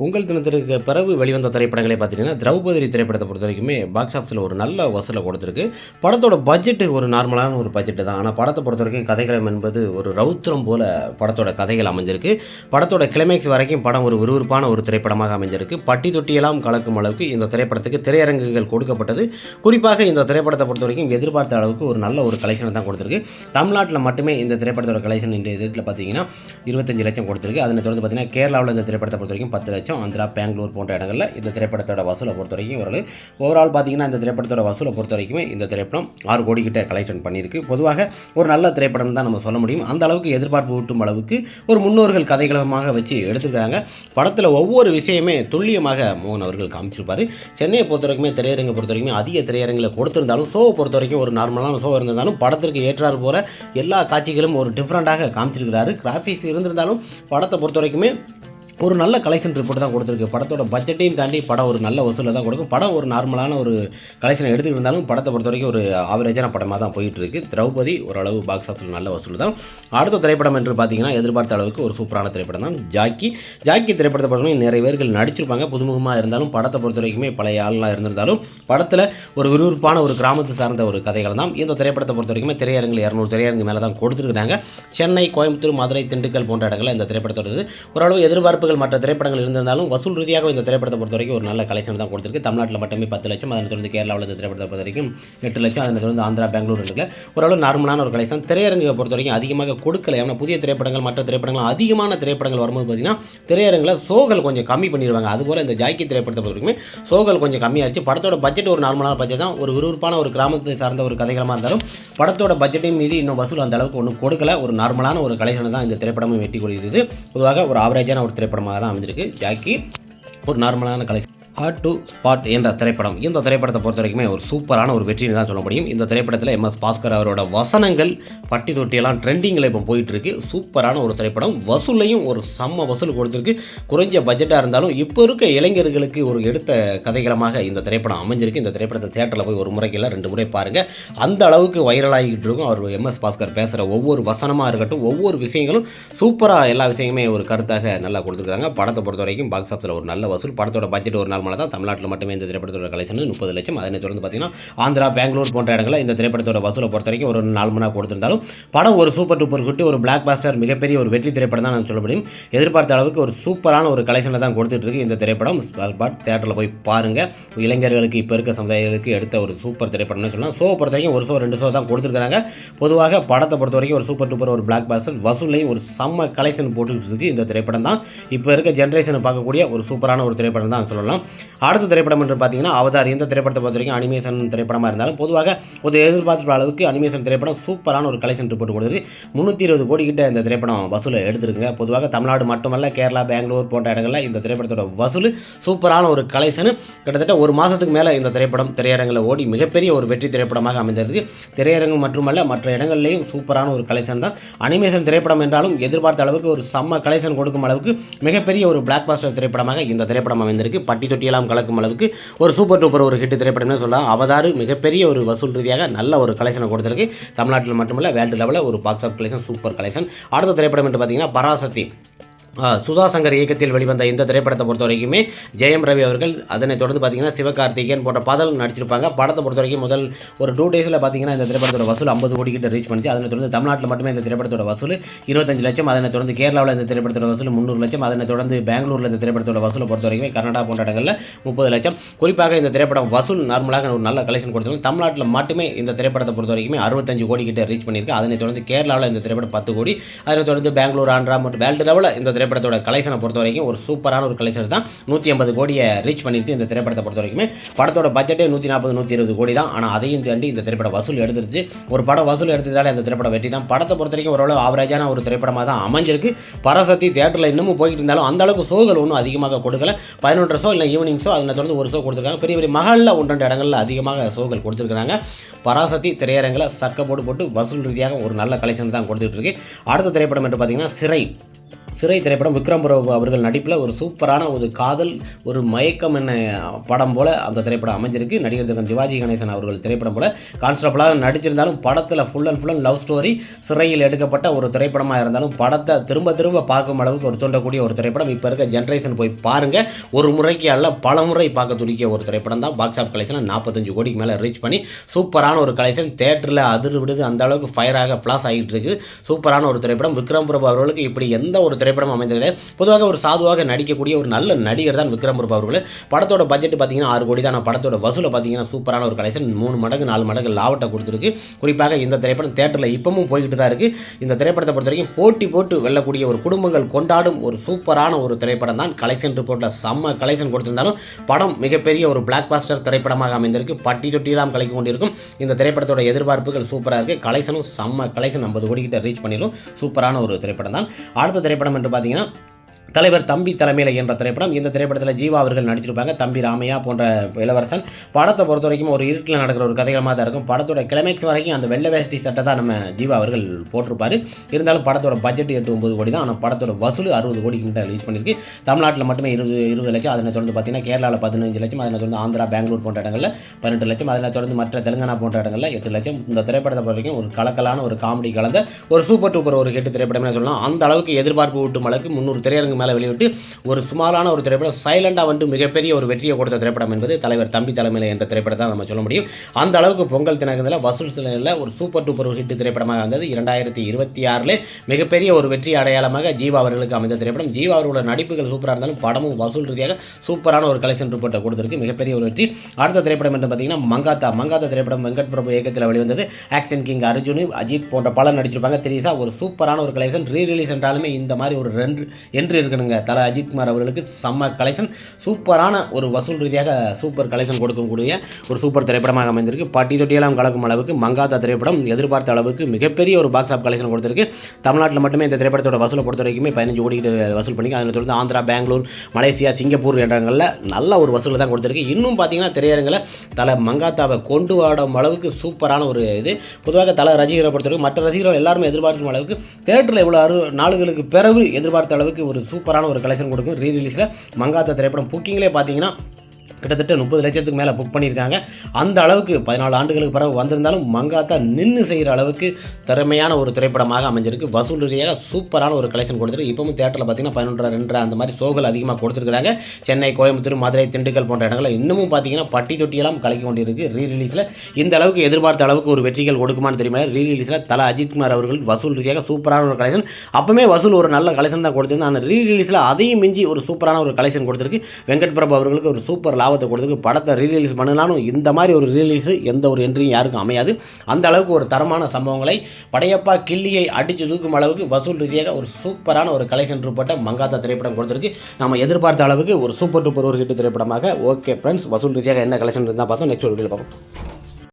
பொங்கல் தினத்திற்கு பிறகு வெளிவந்த திரைப்படங்களை பார்த்தீங்கன்னா திரௌபதி திரைப்படத்தை பொறுத்த வரைக்குமே பாக்ஸ் ஆஃபீஸில் ஒரு நல்ல வசூலை கொடுத்துருக்கு. படத்தோட பட்ஜெட்டு ஒரு நார்மலான ஒரு பட்ஜெட்டு தான். ஆனால் படத்தை பொறுத்த வரைக்கும் கதைகளம் என்பது ஒரு ரௌத்திரம் போல படத்தோட கதைகள் அமைஞ்சிருக்கு. படத்தோட கிளைமேக்ஸ் வரைக்கும் படம் ஒரு விறுவிறுப்பான ஒரு திரைப்படமாக அமைஞ்சிருக்கு. பட்டி தொட்டியெல்லாம் கலக்கும் அளவுக்கு இந்த திரைப்படத்துக்கு திரையரங்குகள் கொடுக்கப்பட்டது. குறிப்பாக இந்த திரைப்படத்தை பொறுத்த வரைக்கும் எதிர்பார்த்த அளவுக்கு ஒரு நல்ல ஒரு கலெக்ஷனை தான் கொடுத்துருக்கு. தமிழ்நாட்டில் மட்டுமே இந்த திரைப்படத்தோட கலெக்ஷன் இன்றைய இதில் பார்த்தீங்கன்னா இருபத்தஞ்சு லட்சம் கொடுத்துருக்கு. அதனை தொடர்ந்து பார்த்தீங்கன்னா கேரளாவில் இந்த திரைப்படத்தை பொறுத்த வரைக்கும் பத்து லட்சம். ஆந்திரா பெங்களூர் போன்ற இடங்களில் இந்த திரைப்படத்தோட வசூலை பொறுத்த வரைக்கும் ஒரு ஓவரால் பார்த்தீங்கன்னா இந்த திரைப்படத்தோட வசூலை பொறுத்த வரைக்குமே இந்த திரைப்படம் ஆறு கோடி கிட்ட கலெக்ஷன் பண்ணியிருக்கு. பொதுவாக ஒரு நல்ல திரைப்படம் தான் நம்ம சொல்ல முடியும். அந்த அளவுக்கு எதிர்பார்ப்பு ஊட்டும் அளவுக்கு ஒரு முன்னோர்கள் கதைகளமாக வச்சு எடுத்துக்கிறாங்க படத்தில் ஒவ்வொரு விஷயமே துல்லியமாக மோகன் அவர்கள் காமிச்சிருப்பார். சென்னையை பொறுத்த வரைக்குமே திரையரங்கை பொறுத்த வரைக்கும் அதிக திரையரங்கில் கொடுத்திருந்தாலும் ஷோவை பொறுத்த வரைக்கும் ஒரு நார்மலான ஷோ இருந்தாலும் படத்திற்கு ஏற்றாறு போகிற எல்லா காட்சிகளும் ஒரு டிஃப்ரெண்ட்டாக காமிச்சிருக்கிறாரு. கிராஃபிக்ஸ் இருந்திருந்தாலும் படத்தை பொறுத்த வரைக்குமே ஒரு நல்ல கலெக்ஷன் ரிப்போர்ட் தான் கொடுத்துருக்கு. படத்தோட பட்ஜெட்டையும் தாண்டி படம் ஒரு நல்ல வசூலை தான் கொடுக்கும். படம் ஒரு நார்மலான ஒரு கலெக்ஷன் எடுத்துக்கிட்டு இருந்தாலும் படத்தை பொறுத்த வரைக்கும் ஒரு ஆவரேஜான படமாக தான் போயிட்டு இருக்கு திரௌபதி ஓரளவு பாக்ஸ் ஆஃபீஸில் நல்ல வசூல் தான். அடுத்த திரைப்படம் என்று பார்த்தீங்கன்னா எதிர்பார்த்த அளவுக்கு ஒரு சூப்பரான திரைப்படம் தான் ஜாக்கி. ஜாக்கி திரைப்படத்தை பொறுத்த வரைக்கும் நிறைய பேர்கள் நடிச்சிருப்பாங்க. புதுமுகமாக இருந்தாலும் படத்தை பொறுத்த வரைக்குமே பழைய ஆள்லாம் இருந்திருந்தாலும் படத்தில் ஒரு விறுவிறுப்பான ஒரு கிராமத்தை சார்ந்த ஒரு கதைகள் தான். இந்த திரைப்படத்தை பொறுத்த வரைக்குமே திரையரங்கில் இரநூறு திரையரங்கு மேலே தான் கொடுத்துருக்காங்க சென்னை கோயம்புத்தூர் மதுரை திண்டுக்கல் போன்ற இடங்களில் இந்த திரைப்படத்தோடது ஓரளவு எதிர்பார்ப்பு எதிர்பார்ப்புகள் மற்ற திரைப்படங்கள் இருந்திருந்தாலும் வசூல் ரீதியாக இந்த திரைப்படத்தை பொறுத்த வரைக்கும் ஒரு நல்ல கலெக்ஷன் தான் கொடுத்துருக்கு. தமிழ்நாட்டில் மட்டுமே பத்து லட்சம் அதனை தொடர்ந்து கேரளாவில் இந்த திரைப்படத்தை பொறுத்த வரைக்கும் எட்டு லட்சம் அதனை தொடர்ந்து ஆந்திரா பெங்களூர் இருக்குல்ல. ஓரளவு நார்மலான ஒரு கலெக்ஷன் திரையரங்கை பொறுத்த வரைக்கும் அதிகமாக கொடுக்கல. ஏன்னா புதிய திரைப்படங்கள் மற்ற திரைப்படங்கள் அதிகமான திரைப்படங்கள் வரும்போது பார்த்தீங்கன்னா திரையரங்கில் சோகல் கொஞ்சம் கம்மி பண்ணிடுவாங்க. அதுபோல் இந்த ஜாக்கி திரைப்படத்தை பொறுத்த வரைக்கும் சோகல் கொஞ்சம் கம்மியாகிடுச்சு படத்தோட பட்ஜெட் ஒரு நார்மலான பட்ஜெட் தான். ஒரு விறுவிறுப்பான ஒரு கிராமத்தை சார்ந்த ஒரு கதைகளமாக இருந்தாலும் படத்தோட பட்ஜெட்டையும் மீது இன்னும் வசூல் அந்த அளவுக்கு ஒன்றும் கொடுக்கல. ஒரு நார்மலான ஒரு கலெக்ஷனை தான் இந்த திரைப்படமும் வெட்டி கொள்கிறது. பொதுவாக ஒரு ஆவரேஜான ஒரு திரைப்படம் படமாக தான் அமைஞ்சிருக்கு. ஜாக்கி ஒரு நார்மலான கலெக்ஷன் ஹார்ட் டு ஸ்பாட் என்ற திரைப்படம். இந்த திரைப்படத்தை பொறுத்த வரைக்குமே ஒரு சூப்பரான ஒரு வெற்றின்னு தான் சொல்ல முடியும். இந்த திரைப்படத்தில் எம் எஸ் பாஸ்கர் அவரோட வசனங்கள் பட்டி தொட்டியெல்லாம் ட்ரெண்டிங்கில் இப்போ போயிட்டு இருக்கு சூப்பரான ஒரு திரைப்படம். வசூலையும் ஒரு செம்ம வசூல் கொடுத்துருக்கு. குறைஞ்ச பட்ஜெட்டாக இருந்தாலும் இப்போ இருக்க இளைஞர்களுக்கு ஒரு எடுத்த கதைகளமாக இந்த திரைப்படம் அமைஞ்சிருக்கு. இந்த திரைப்படத்தை தேட்டரில் போய் ஒரு முறைக்கு இல்லை ரெண்டு முறை பாருங்கள் அந்த அளவுக்கு வைரலாகிட்டு இருக்கும். அவர் எம் எஸ் பாஸ்கர் பேசுகிற ஒவ்வொரு வசனமாக இருக்கட்டும் ஒவ்வொரு விஷயங்களும் சூப்பராக எல்லா விஷயங்களுமே ஒரு கருத்தாக நல்லா கொடுத்துருக்காங்க. படத்தை பொறுத்த வரைக்கும் பாக்ஸ் ஆஃபீஸில் ஒரு நல்ல வசூல். படத்தோட பட்ஜெட் ஒரு நாள் மேலே தான் தமிழ்நாட்டில் மட்டுமே இந்த திரைப்படத்தோட கலெக்ஷன் முப்பது லட்சம். அதனை தொடர்ந்து பார்த்தீங்கன்னா ஆந்திரா பெங்களூர் போன்ற இடங்களில் இந்த திரைப்படத்தோட வசூலை பொறுத்த வரைக்கும் ஒரு நாலு மணி நேரம் கொடுத்திருந்தாலும் படம் ஒரு சூப்பர் டூப்பர் ஹிட் ஒரு பிளாக் பாஸ்டர் மிகப்பெரிய ஒரு வெற்றி திரைப்படம் தான் நான் சொல்ல முடியும். எதிர்பார்த்த அளவுக்கு ஒரு சூப்பரான ஒரு கலெக்ஷனில் தான் கொடுத்துட்டு இருக்கு இந்த திரைப்படம். பட் தேட்டரில் போய் பாருங்கள் இளைஞர்களுக்கு இப்போ இருக்க சமுதாயத்துக்கு எடுத்த ஒரு சூப்பர் திரைப்படம்னு சொல்லலாம். ஷோ பொறுத்த வரைக்கும் ஒரு ஷோ ரெண்டு ஷோ தான் கொடுத்துருக்காங்க பொதுவாக படத்தை பொறுத்த வரைக்கும் ஒரு சூப்பர் டூப்பர் ஒரு பிளாக் பாஸ்டர் வசூலையும் ஒரு செம்ம கலெக்ஷன் போட்டுக்கிட்டு இருக்கு இந்த திரைப்படம் தான். இப்போ இருக்க ஜென்ரேஷனை பார்க்கக்கூடிய ஒரு சூப்பரான ஒரு திரைப்படம் தான் சொல்லலாம். அடுத்த திரைப்படம் என்று பார்த்தீங்கன்னா அவதார். இந்த திரைப்படத்தை பொறுத்த வரைக்கும் அனிமேஷன் திரைப்படமாக இருந்தாலும் பொதுவாக ஒரு எதிர்பார்த்த அளவுக்கு அனிமேஷன் திரைப்படம் சூப்பரான ஒரு கலெக்ஷன் போட்டு கொடுக்குது முந்நூற்றி இருபது கோடி கிட்ட இந்த திரைப்படம் வசூலை எடுத்திருக்குங்க. பொதுவாக தமிழ்நாடு மட்டுமல்ல கேரளா பெங்களூர் போன்ற இடங்களில் இந்த திரைப்படத்தோட வசூல் சூப்பரான ஒரு கலெக்ஷன் கிட்டத்தட்ட ஒரு மாதத்துக்கு மேலே இந்த திரைப்படம் திரையரங்கில் ஓடி மிகப்பெரிய ஒரு வெற்றி திரைப்படமாக அமைந்திருக்கு திரையரங்கு மட்டுமல்ல மற்ற இடங்கள்லேயும் சூப்பரான ஒரு கலெக்ஷன் தான். அனிமேஷன் திரைப்படம் என்றாலும் எதிர்பார்த்த அளவுக்கு ஒரு செம்ம கலெக்ஷன் கொடுக்கும் அளவுக்கு மிகப்பெரிய ஒரு பிளாக் பாஸ்டர் திரைப்படமாக இந்த திரைப்படம் அமைந்திருக்கு. பட்டி பெட்டியெல்லாம் கலக்கும் அளவுக்கு ஒரு சூப்பர் டூப்பர் ஒரு ஹிட் திரைப்படம்னு சொல்லலாம். அவதாறு மிகப்பெரிய ஒரு வசூல் ரீதியாக நல்ல ஒரு கலெக்ஷனை கொடுத்துருக்கு. தமிழ்நாட்டில் மட்டுமல்ல வேர்ல்டு லெவலில் ஒரு box office collection super collection அடுத்த திரைப்படம் என்று பார்த்தீங்கன்னா பராசக்தி. சுதா சங்கர் இயக்கத்தில் வெளிவந்த இந்த திரைப்படத்தை பொறுத்த வரைக்குமே ஜெயம் ரவி அவர்கள் அதனைத் தொடர்ந்து பார்த்தீங்கன்னா சிவகார்த்திகேயன் போன்ற பாடல் நடிச்சிருப்பாங்க. படத்தை பொறுத்த வரைக்கும் முதல் ஒரு டூ டேஸில் பார்த்தீங்கன்னா இந்த திரைப்படத்தோட வசூல் ஐம்பது கோடி கிட்ட ரீச் பண்ணிச்சு. அதனை தொடர்ந்து தமிழ்நாட்டில் மட்டுமே இந்த திரைப்படத்தோட வசூல் இருபத்தஞ்சு லட்சம். அதனை தொடர்ந்து கேரளாவில் இந்த திரைப்படத்தோட வசூல் முந்நூறு லட்சம். அதனை தொடர்ந்து பெங்களூரில் இந்த திரைப்படத்தோட வசூலை பொறுத்த வரைக்கும் கர்நாடகா போன்ற இடங்களில் முப்பது லட்சம். குறிப்பாக இந்த திரைப்படம் வசூல் நார்மலாக ஒரு நல்ல கலெக்ஷன் கொடுத்தாங்க தமிழ்நாட்டில் மட்டுமே இந்த திரைப்படத்தை பொறுத்தவரைக்குமே அறுபத்தஞ்சு கோடி கிட்ட ரீச் பண்ணியிருக்கு. அதனை தொடர்ந்து கேரளாவில் இந்த திரைப்படம் பத்து கோடி. அதனை தொடர்ந்து பெங்களூர் ஆந்திரா மற்றும் வேல்டு லெவலில் இந்த திரைப்படத்தோட கலெக்ஷனை பொறுத்த வரைக்கும் ஒரு சூப்பரான ஒரு கலெக்ஷன் தான். நூற்றி ஐம்பது கோடியை ரீச் பண்ணிருச்சு இந்த திரைப்படத்தை பொறுத்த வரைக்குமே படத்தோட பட்ஜெட்டே நூற்றி நாற்பது நூற்றி இருபது கோடி தான். ஆனால் அதையும் தாண்டி இந்த திரைப்படம் வசூல் எடுத்துருச்சு. ஒரு படம் வசூல் எடுத்ததால இந்த திரைப்படம் வெற்றி தான். படத்தை பொறுத்த வரைக்கும் ஓரளவு ஆவரேஜான ஒரு திரைப்படமாக தான் அமைஞ்சிருக்கு. பரசக்தி தேட்டரில் இன்னமும் போய்கிட்டு இருந்தாலும் அந்த அளவுக்கு ஷோகள் ஒன்றும் அதிகமாக கொடுக்கல. பதினொன்று ஷோ இல்லை ஈவினிங் ஷோ அதில் தொடர்ந்து ஒரு ஷோ கொடுத்துருக்காங்க. பெரிய பெரிய மகளில் ஒன்று ரெண்டு இடங்களில் அதிகமாக ஷோகள் கொடுத்துருக்காங்க பராசக்தி திரையரங்கில் சக்க போட்டு போட்டு வசூல் ரீதியாக ஒரு நல்ல கலெக்ஷன் தான் கொடுத்துட்டு இருக்கு. அடுத்த திரைப்படம் என்று பார்த்தீங்கன்னா சிறை. சிறை திரைப்படம் விக்ரம் பிரபு அவர்கள் நடிப்பில் ஒரு சூப்பரான ஒரு காதல் ஒரு மயக்கம் என்ன படம் போல் அந்த திரைப்படம் அமைஞ்சிருக்கு. நடிகர் திலகம் சிவாஜி கணேசன் அவர்கள் திரைப்படம் போல் கான்ஸ்டபிளாக நடிச்சிருந்தாலும் படத்தில் full and full and love story சிறையில் எடுக்கப்பட்ட ஒரு திரைப்படமாக இருந்தாலும் படத்தை திரும்ப திரும்ப பார்க்கும் அளவுக்கு ஒரு தூண்டக்கூடிய ஒரு திரைப்படம். இப்போ இருக்க ஜென்ரேஷன் போய் பாருங்கள் ஒரு முறைக்கு அல்ல பல முறை பார்க்க துடிக்கிய ஒரு திரைப்படம் தான். பாக்ஸ் ஆஃப் கலெக்ஷனை நாற்பத்தஞ்சு கோடிக்கு மேலே ரீச் பண்ணி சூப்பரான ஒரு கலெக்ஷன் தேட்டரில் அதிர் விடுது அந்த அளவுக்கு ஃபயராக ப்ளாஸ் ஆகிட்டு இருக்கு. சூப்பரான ஒரு திரைப்படம். விக்ரம் பிரபு அவர்களுக்கு இப்படி எந்த ஒரு திரைப்படம் அமைந்தது கிடையாது பொதுவாக ஒரு சாதுவாக நடிக்கக்கூடிய ஒரு நல்ல நடிகர் தான் விக்ரம் பிரபு அவர்கள். படத்தோட பட்ஜெட் பார்த்தீங்கன்னா ஆறு கோடி தான். படத்தோட வசூலை பார்த்தீங்கன்னா சூப்பரான ஒரு கலெக்ஷன். மூணு மடங்கு நாலு மடங்கு லாவட்டை கொடுத்துருக்கு. குறிப்பாக இந்த திரைப்படம் தேட்டரில் இப்பவும் போய்கிட்டு தான் இருக்குது இந்த திரைப்படத்தை பொறுத்த வரைக்கும் போட்டி போட்டு வெல்லக்கூடிய ஒரு குடும்பங்கள் கொண்டாடும் ஒரு சூப்பரான ஒரு திரைப்படம் தான். கலெக்ஷன் ரிப்போர்ட்டில் செம்ம கலெக்ஷன் கொடுத்திருந்தாலும் படம் மிகப்பெரிய ஒரு பிளாக் பாஸ்டர் திரைப்படமாக அமைந்திருக்கு. பட்டி தொட்டிலாம் கலைக்கு கொண்டிருக்கும். இந்த திரைப்படத்தோட எதிர்பார்ப்புகள் சூப்பராக இருக்குது கலெக்ஷனும் செம்ம கலெக்ஷன் ஐம்பது கோடிக்கிட்ட ரீச் பண்ணிடும் சூப்பரான ஒரு திரைப்படம் தான். அடுத்த திரைப்படம் என்று பார்த்தீங்கன்னா தலைவர் தம்பி தலைமையில் என்ற திரைப்படம். இந்த திரைப்படத்தில் ஜீவா அவர்கள் நடிச்சிருப்பாங்க. தம்பி ராமையா போன்ற இளவரசன். படத்தை பொறுத்த வரைக்கும் ஒரு இருட்டில் நடக்கிற ஒரு கதைகளமாக தான் இருக்கும். படத்தோட கிளைமேக்ஸ் வரைக்கும் அந்த வெள்ளை வேஷ்டி சட்டை தான் நம்ம ஜீவா அவர்கள் போட்டிருப்பார். இருந்தாலும் படத்தோட பட்ஜெட் எட்டு ஒம்பது கோடி தான். ஆனால் படத்தோட வசூல் அறுபது கோடி கிட்ட ரிலீஸ் பண்ணியிருக்கு தமிழ்நாட்டில் மட்டுமே இருபது இருபது லட்சம். அதனை தொடர்ந்து பார்த்தீங்கன்னா கேரளாவில் பதினஞ்சு லட்சம். அதனை தொடர்ந்து ஆந்திரா பெங்களூர் போன்ற இடங்களில் பன்னெண்டு லட்சம். அதனை தொடர்ந்து மற்ற தெலுங்கானா போன்ற இடங்களில் எட்டு லட்சம். இந்த திரைப்படத்தை பொறுத்த வரைக்கும் ஒரு கலக்கலான ஒரு காமெடி கலந்த ஒரு சூப்பர் டூப்பர் ஒரு ஹிட் திரைப்படம்னு சொல்லலாம். அந்த அளவுக்கு எதிர்பார்ப்பு ஊட்டும் அளவுக்கு முந்நூறு திரையரங்கு மேலே வெளியிட்டு ஒரு சுமாரான ஒரு திரைப்படம் சைலண்டாக வந்து மிகப்பெரிய ஒரு வெற்றியை கொடுத்த திரைப்படம் என்பது தலைவர் தம்பி தலைமையில் என்ற திரைப்படத்தை நம்ம சொல்ல முடியும். அந்த அளவுக்கு பொங்கல் தினகத்தில் வசூல் சிலையில் ஒரு சூப்பர் டூப்பர் ஹிட் திரைப்படமாக இருந்தது. இரண்டாயிரத்தி இருபத்தி ஆறில் மிகப்பெரிய ஒரு வெற்றி அடையாளமாக ஜீவா அவர்களுக்கு அமைந்த திரைப்படம். ஜீவா அவர்களோட நடிப்புகள் சூப்பராக இருந்தாலும் படமும் வசூல் ரீதியாக சூப்பரான ஒரு கலெக்ஷன் ரிப்போர்ட்டை கொடுத்திருக்கு. மிகப்பெரிய ஒரு வெற்றி. அடுத்த திரைப்படம் என்று பார்த்தீங்கன்னா மங்காத்தா. மங்காத்தா திரைப்படம் வெங்கட் பிரபு இயக்கத்தில் வெளிவந்தது. ஆக்ஷன் கிங் அர்ஜுன் அஜித் போன்ற பலர் நடிச்சிருப்பாங்க. திரிசா ஒரு சூப்பரான ஒரு கலெக்ஷன். ரீ ரிலீஸ் என்றாலுமே இந்த மாதிரி ஒரு ரெண்டு என்று இருக்கணுங்க தலை அஜித்குமார் அவர்களுக்கு செம்ம கலெக்ஷன் சூப்பரான ஒரு வசூல் ரீதியாக சூப்பர் கலெக்ஷன் கொடுக்கக்கூடிய ஒரு சூப்பர் திரைப்படமாக அமைந்திருக்கு. பட்டி தொட்டியெல்லாம் கலக்கும் அளவுக்கு மங்காத்தா திரைப்படம் எதிர்பார்த்த அளவுக்கு மிகப்பெரிய ஒரு பாக்ஸ் ஆஃப் கலெக்ஷன் கொடுத்துருக்கு. தமிழ்நாட்டில் மட்டுமே இந்த திரைப்படத்தோட வசூலை பொறுத்த வரைக்குமே பதினஞ்சு கோடி வசூல் பண்ணி அதில் தொடர்ந்து ஆந்திரா பெங்களூர் மலேசியா சிங்கப்பூர் என்ற இடங்களில் நல்ல ஒரு வசூலை தான் கொடுத்துருக்கு. இன்னும் பார்த்தீங்கன்னா திரையரங்கில் தலை மங்காத்தாவை கொண்டு வாடும் அளவுக்கு சூப்பரான ஒரு இது. பொதுவாக தலை ரசிகரை பொறுத்தவரைக்கும் மற்ற ரசிகர்கள் எல்லாருமே எதிர்பார்க்கும் அளவுக்கு தேட்டரில் இவ்வளோ அறு நாளுகளுக்கு பிறகு எதிர்பார்த்த அளவுக்கு ஒரு சூப்பரான ஒரு கலெக்ஷன் கொடுக்கும். ரீ ரிலீஸில் மங்காத்த திரைப்படம் புக்கிங்லேயே பார்த்தீங்கன்னா கிட்டத்தட்ட முப்பது லட்சத்துக்கு மேலே புக் பண்ணியிருக்காங்க. அந்த அளவுக்கு பதினாலு ஆண்டுகளுக்கு பிறகு வந்திருந்தாலும் மங்காத்தா நின்று செய்கிற அளவுக்கு திறமையான ஒரு திரைப்படமாக அமைஞ்சிருக்கு. வசூல் ரீதியாக சூப்பரான ஒரு கலெக்ஷன் கொடுத்துருக்கு இப்பவும் தேட்டரில் பார்த்தீங்கன்னா பதினொன்றரை ரெண்டரை அந்த மாதிரி சோகல் அதிகமாக கொடுத்துருக்காங்க சென்னை கோயம்புத்தூர் மதுரை திண்டுக்கல் போன்ற இடங்களில் இன்னமும் பார்த்தீங்கன்னா பட்டி தொட்டியெல்லாம் கலக்கி கொண்டிருக்கு. ரீ ரிலீஸில் இந்த அளவுக்கு எதிர்பார்த்த அளவுக்கு ஒரு வெற்றிகள் கொடுக்குமான்னு தெரியுமா? ரீ ரிலீஸில் தலா அஜித்குமார் அவர்கள் வசூல் ரீதியாக சூப்பரான ஒரு கலெக்ஷன் அப்பவுமே வசூல் ஒரு நல்ல கலெக்ஷன் தான் கொடுத்திருந்தது ஆனால் ரீ ரிலீஸில் அதையும் மிஞ்சி ஒரு சூப்பரான ஒரு கலெக்ஷன் கொடுத்துருக்கு. வெங்கட் பிரபு அவர்களுக்கு ஒரு சூப்பர் லாபத்தை கொடுத்துருக்கு படத்தை ரீலீஸ் பண்ணலாம்னு இந்த மாதிரி ஒரு ரீலீஸு எந்த ஒரு என்ட்ரியும் யாருக்கும் அமையாது. அந்த அளவுக்கு ஒரு தரமான சம்பவங்களை படையப்பா கிள்ளியை அடித்து தூக்கும் அளவுக்கு வசூல் ரீதியாக ஒரு சூப்பரான ஒரு கலெக்ஷன் ரிப்போர்ட்டை மங்காத்தா திரைப்படம் கொடுத்துருக்கு. நம்ம எதிர்பார்த்த அளவுக்கு ஒரு சூப்பர் டூப்பர் ஒரு ஹிட் திரைப்படமாக ஓகே ஃப்ரெண்ட்ஸ் வசூல் ரீதியாக என்ன கலெக்ஷன் இருந்தால் பார்த்தோம். நெக்ஸ்ட் ஒரு வீடியோ பார்ப்போம்.